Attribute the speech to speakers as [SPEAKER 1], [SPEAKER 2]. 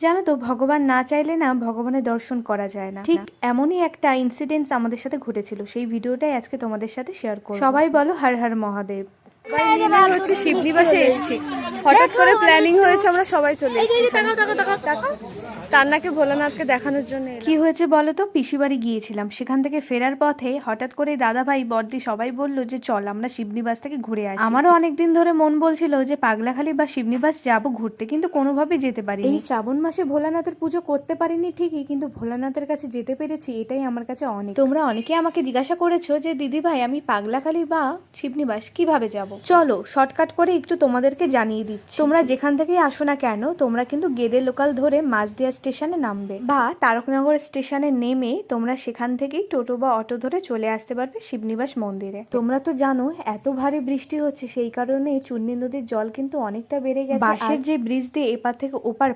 [SPEAKER 1] জানো তো ভগবান না চাইলে না ভগবানের দর্শন করা যায় না। ঠিক। এমনই একটা ইনসিডেন্টস আমাদের সাথে ঘটেছিল। সেই ভিডিওটাই আজকে তোমাদের সাথে শেয়ার করব। সবাই বলো হর হর মহাদেব।
[SPEAKER 2] হচ্ছে শিবনিবাসে এসেছি। হঠাৎ করে প্ল্যানিং হয়েছে আমরা সবাই চলে ভোলানাথকে দেখানোর জন্য
[SPEAKER 1] কি হয়েছে বলো তো? পিসিবাড়ি গিয়েছিলাম। সেখান থেকে ফেরার পথে হঠাৎ করে দাদা ভাই বর্দি সবাই বলল যে চল আমরা শিবনিবাস থেকে ঘুরে আসি। আমারও অনেকদিন ধরে মন বলছিল যে পাগলাখালি বা শিবনিবাস যাব ঘুরতে কিন্তু কোনোভাবে যেতে পারি এই শ্রাবণ মাসে ভোলানাথের পুজো করতে পারিনি ঠিকই কিন্তু ভোলানাথের কাছে যেতে পেরেছি এটাই আমার কাছে অনেক। তোমরা অনেকে আমাকে জিজ্ঞাসা করেছ যে দিদি ভাই আমি পাগলাখালি বা শিবনিবাস কীভাবে যাব? চলো শর্টকাট করে একটু তোমাদেরকে জানিয়ে দিচ্ছি। তোমরা যেখান থেকে আসো না কেন তোমরা কিন্তু গেদে লোকাল ধরে মাঝদিয়া স্টেশনে নামবে। বা তারকনগর স্টেশনে নেমে তোমরা সেখান থেকেই টোটো বা অটো ধরে চলে আসতে পারবে শিবনিবাস মন্দিরে। তোমরা তো জানো এত ভারী বৃষ্টি হচ্ছে সেই কারণে চুন্নি নদীর জল কিন্তু অনেকটা বেড়ে গেছে। বাঁশের যে ব্রিজ দিয়ে এপার থেকে ওপার